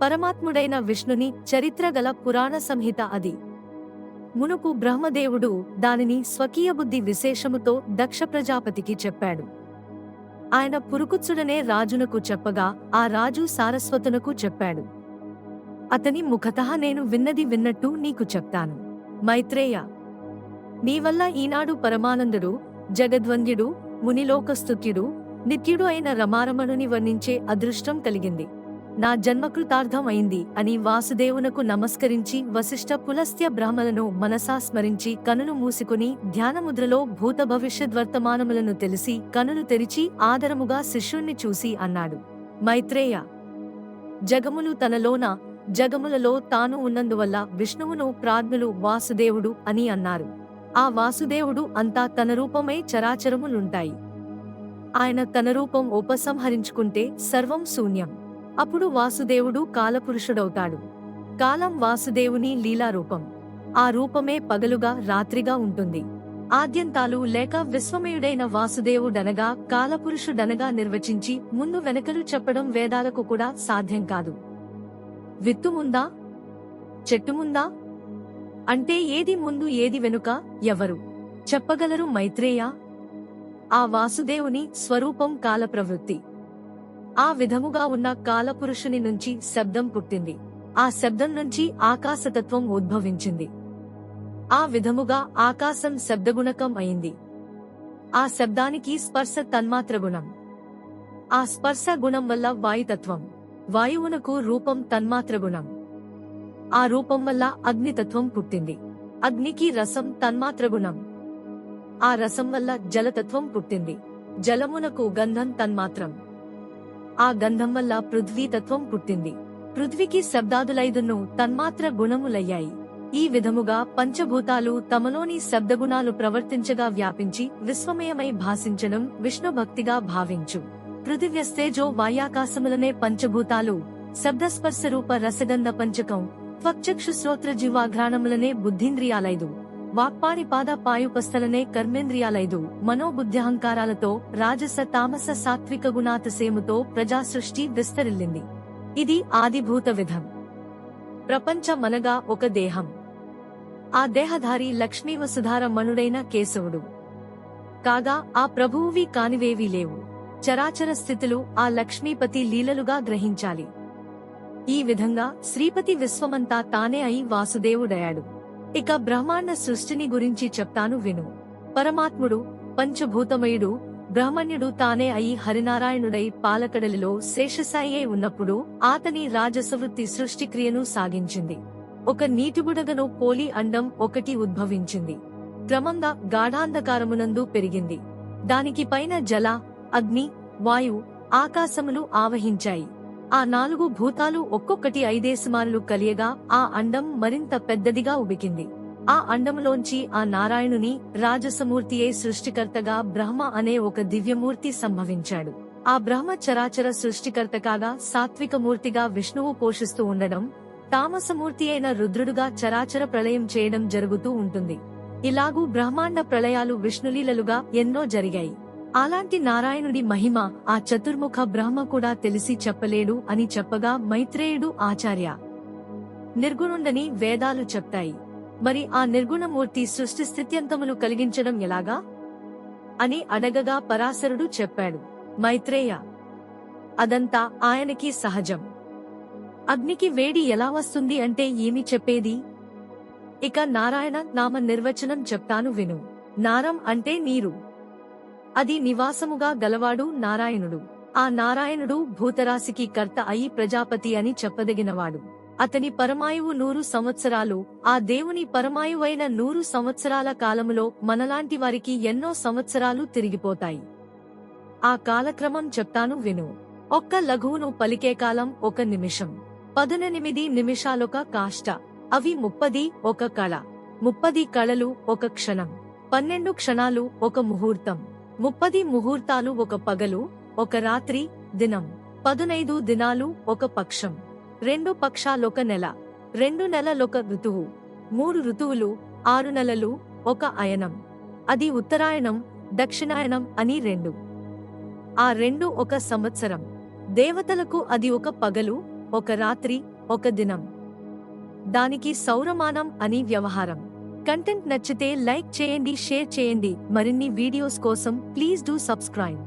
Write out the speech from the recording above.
పరమాత్ముడైన విష్ణుని చరిత్ర గల పురాణ సంహిత అది. మునుపు బ్రహ్మదేవుడు దానిని స్వకీయ బుద్ధి విశేషముతో దక్ష ప్రజాపతికి చెప్పాడు. ఆయన పురుకుత్సుడనే రాజునకు చెప్పగా ఆ రాజు సారస్వతునకు చెప్పాడు. అతని ముఖతః నేను విన్నది విన్నట్టు నీకు చెప్తాను. మైత్రేయ! నీ వల్ల ఈనాడు పరమానందుడు జగద్వంద్యుడు మునిలోకస్తుత్యుడు నిత్యుడు అయిన రమారమణుని వర్ణించే అదృష్టం కలిగింది. నా జన్మకృతార్థం అయింది అని వాసుదేవునకు నమస్కరించి వశిష్ఠ పులస్త్య బ్రాహ్మలను మనసా స్మరించి కనులు మూసుకుని ధ్యానముద్రలో భూత భవిష్యద్వర్తమానములను తెలిసి కనులు తెరిచి ఆదరముగా శిష్యుణ్ణి చూసి అన్నాడు. మైత్రేయ! జగములు తనలోన జగములలో తాను ఉన్నందువల్ల విష్ణువును ప్రాజ్ఞులు వాసుదేవుడు అని అన్నారు. ఆ వాసుదేవుడు అంతా తన రూపమే చరాచరములుంటాయి. ఆయన తన రూపం ఉపసంహరించుకుంటే సర్వం శూన్యం. అప్పుడు వాసుదేవుడు కాలపురుషుడవుతాడు. కాలం వాసుదేవుని లీలారూపం. ఆ రూపమే పగలుగా రాత్రిగా ఉంటుంది. ఆద్యంతాలు లేక విశ్వమయుడైన వాసుదేవుడనగా కాలపురుషుడనగా నిర్వచించి ముందు వెనకలు చెప్పడం వేదాలకు కూడా సాధ్యం కాదు. విత్తుముందా? చెట్టుముందా? అంటే ఏది ముందు ఏది వెనుక? ఎవరు? చెప్పగలరు మైత్రేయ? ఆ వాసుదేవుని స్వరూపం కాల ప్రవృత్తి ఆ విధముగా ఉన్న కాలపురుషుని నుంచి శబ్దం పుట్టింది. ఆ శబ్దం నుంచి ఆకాశతత్వం ఉద్భవించింది. ఆ విధముగా ఆకాశం శబ్దగుణకం అయింది. ఆ శబ్దానికి స్పర్శ తన్మాత్ర గుణం. ఆ స్పర్శ గుణం వల్ల వాయుతత్వం. వాయువునకు రూపం తన్మాత్ర గుణం. ఆ రూపం వల్ల అగ్నితత్వం పుట్టింది. అగ్నికి రసం తన్మాత్ర గుణం. ఆ రసం వల్ల జలతత్వం పుట్టింది. జలమునకు గంధం తన్మాత్రం. ఆ గంధం వల్ల పృథ్వీతత్వం పుట్టింది. పృథ్వీకి శబ్దాదులైదును తన్మాత్ర గుణములయ్యాయి. ఈ విధముగా పంచభూతాలు తమలోని శబ్దగుణాలు ప్రవర్తించగా వ్యాపించి విశ్వమయమై భాసించడం విష్ణుభక్తిగా భావించు. పృథివ్యస్తేజో వాయాకాశములనే పంచభూతాలు శబ్దస్పర్శ రూప రసగంధ పంచకం త్వక్చక్షు శ్రోత్ర జీవాఘ్రాణములనే బుద్ధింద్రియాలైదు. వాక్పాణి పాద పాయుపస్థలనే కర్మేంద్రియాలైదు. మనోబుద్ధ్యహంకారాలతో రాజస తామస సాత్విక గుణాతసేముతో ప్రజాసృష్టి విస్తరిల్లింది. ఇది ఆదిభూత విధం. ప్రపంచమనగా ఒక దేహం. ఆ దేహధారి లక్ష్మీ వసుధార మనుడైన కేశవుడు. కాగా ఆ ప్రభువువి కానివేవీ లేవు. చరాచర స్థితులు ఆ లక్ష్మీపతి లీలలుగా గ్రహించాలి. ఈ విధంగా శ్రీపతి విశ్వమంతా తానే అయి వాసుదేవుడయాడు ఇక బ్రహ్మాండ సృష్టిని గురించి చెప్తాను విను. పరమాత్ముడు పంచభూతమయుడు బ్రాహ్మణ్యుడు తానే అయి హరినారాయణుడై పాలకడలిలో శేషసాయే ఉన్నప్పుడు ఆతని రాజసవృత్తి సృష్టిక్రియను సాగించింది. ఒక నీటిబుడగను పోలి అండం ఒకటి ఉద్భవించింది. క్రమంగా గాఢాంధకారమునందు పెరిగింది. దానికి పైన జల అగ్ని వాయు ఆకాశములు ఆవహించాయి. ఆ నాలుగు భూతాలు ఒక్కొక్కటి ఐదేసుమారులు కలియగా ఆ అండం మరింత పెద్దదిగా ఉబికింది. ఆ అండములోంచి ఆ నారాయణుని రాజసమూర్తియే సృష్టికర్తగా బ్రహ్మ అనే ఒక దివ్యమూర్తి సంభవించాడు. ఆ బ్రహ్మ చరాచర సృష్టికర్త కాగా సాత్విక మూర్తిగా విష్ణువు పోషిస్తూ ఉండడం తామసమూర్తి అయిన రుద్రుడుగా చరాచర ప్రళయం చేయడం జరుగుతూ ఉంటుంది. ఇలాగూ బ్రహ్మాండ ప్రళయాలు విష్ణులీలలుగా ఎన్నో జరిగాయి. అలాంటి నారాయణుడి మహిమ ఆ చతుర్ముఖ బ్రహ్మ కూడా తెలిసి చెప్పలేడు అని చెప్పగా మైత్రేయుడు ఆచార్య నిర్గుణుండని వేదాలు చెప్తాయి. మరి ఆ నిర్గుణమూర్తి సృష్టి స్థిత్యంతములు కలిగించడం ఎలాగా? అని అడగగా పరాశరుడు చెప్పాడు. మైత్రేయ! అదంతా ఆయనకి సహజం. అగ్నికి వేడి ఎలా వస్తుంది అంటే ఏమి చెప్పేది? ఇక నారాయణ నామ నిర్వచనం చెప్తాను విను. నారం అంటే నీరు. అది నివాసముగా గలవాడు నారాయణుడు. ఆ నారాయణుడు భూతరాశికి కర్త అయి ప్రజాపతి అని చెప్పదగినవాడు. అతని పరమాయువు నూరు సంవత్సరాలు ఆ దేవుని పరమాయువైన నూరు సంవత్సరాల కాలములో మనలాంటి వారికి ఎన్నో సంవత్సరాలు తిరిగిపోతాయి. ఆ కాలక్రమం చెప్తాను విను. ఒక్క లఘువును పలికే కాలం ఒక నిమిషం. పదునెనిమిది నిమిషాలొక కాష్ట. అవి ముప్పది ఒక కళ. ముప్పది కళలు ఒక క్షణం. పన్నెండు క్షణాలు ఒక ముహూర్తం. ముప్పది ముహూర్తాలు ఒక పగలు ఒక రాత్రి దినం. పదునైదు దినాలు ఒక పక్షం. రెండు పక్షాలొక నెల. రెండు నెలలొక ఋతువు. మూడు ఋతువులు ఆరు నెలలు ఒక అయనం. అది ఉత్తరాయణం దక్షిణాయనం అని రెండు. ఆ రెండు ఒక సంవత్సరం. దేవతలకు అది ఒక పగలు ఒక రాత్రి ఒక దినం. దానికి సౌరమానం అని వ్యవహారం. కంటెంట్ నచ్చితే లైక్ చేయండి షేర్ చేయండి. మరిన్ని వీడియోస్ కోసం ప్లీజ్ డూ సబ్స్క్రైబ్.